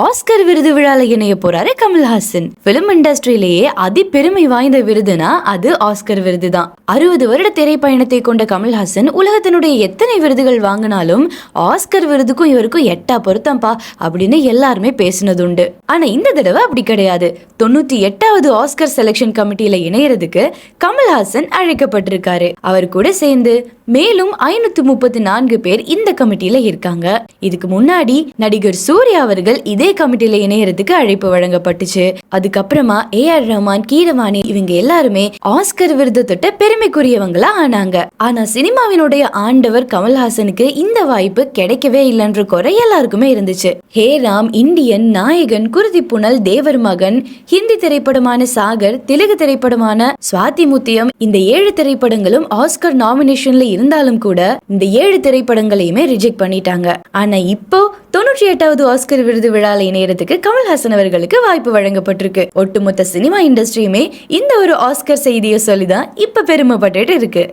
Oscar விருது விழால இணைய போறாரு கமல்ஹாசன். பிலிம் இண்டஸ்ட்ரியிலேயே அதி பெருமை வாய்ந்த விருதுனா அது ஆஸ்கர் விருது தான் அறுபது வருட திரைப்பயணத்தை கொண்ட கமல்ஹாசன் உலகத்தினுடைய எத்தனை விருதுகள் வாங்கினாலும் ஆஸ்கர் விருதுக்கும் இவருக்கும் எட்டா பொருத்தம்பா அப்படின்னு எல்லாருமே பேசினதுண்டு. ஆனா இந்த தடவை அப்படி கிடையாது. தொண்ணூத்தி எட்டாவது ஆஸ்கர் செலெக்ஷன் கமிட்டியில இணையறதுக்கு கமல்ஹாசன் அழைக்கப்பட்டிருக்காரு. அவர் கூட சேர்ந்து மேலும் ஐநூத்தி முப்பத்தி நான்கு பேர் இந்த கமிட்டியில இருக்காங்க. இதுக்கு முன்னாடி நடிகர் சூர்யா அவர்கள் இது கமிட்டியில இணையறதுக்கு அழைப்பு வழங்கப்பட்டுச்சு. அதுக்கப்புறமா ஏ ஆர் ரஹ்மான் கீரவாணி இவங்க எல்லாருமே ஆஸ்கர் விருது தொட்ட பெருமைக்குரியவங்களா ஆனாங்க. ஆனா சினிமாவினுடைய ஆண்டவர் கமல்ஹாசனுக்கு இந்த வாய்ப்பு கிடைக்கவே இல்லைன்ற குறை எல்லாருக்குமே இருந்துச்சு. ஹே ராம் இந்தியன் நாயகன் குருதி புனல் தேவர் மகன் ஹிந்தி திரைப்படமான சாகர் தெலுங்கு திரைப்படமான சுவாதி முத்தியம் இந்த ஏழு திரைப்படங்களும் ஆஸ்கர் நாமினேஷன்ல இருந்தாலும் கூட இந்த ஏழு திரைப்படங்களையுமே ரிஜெக்ட் பண்ணிட்டாங்க. ஆனா இப்போ தொன்னூற்றி எட்டாவது ஆஸ்கர் விருது விழால இணையறதுக்கு கமல்ஹாசன் அவர்களுக்கு வாய்ப்பு வழங்கப்பட்டிருக்கு. ஒட்டுமொத்த சினிமா இண்டஸ்ட்ரியுமே இந்த ஒரு ஆஸ்கர் செய்தியை சொல்லிதான் இப்ப பெருமைப்பட்டுட்டு இருக்கு.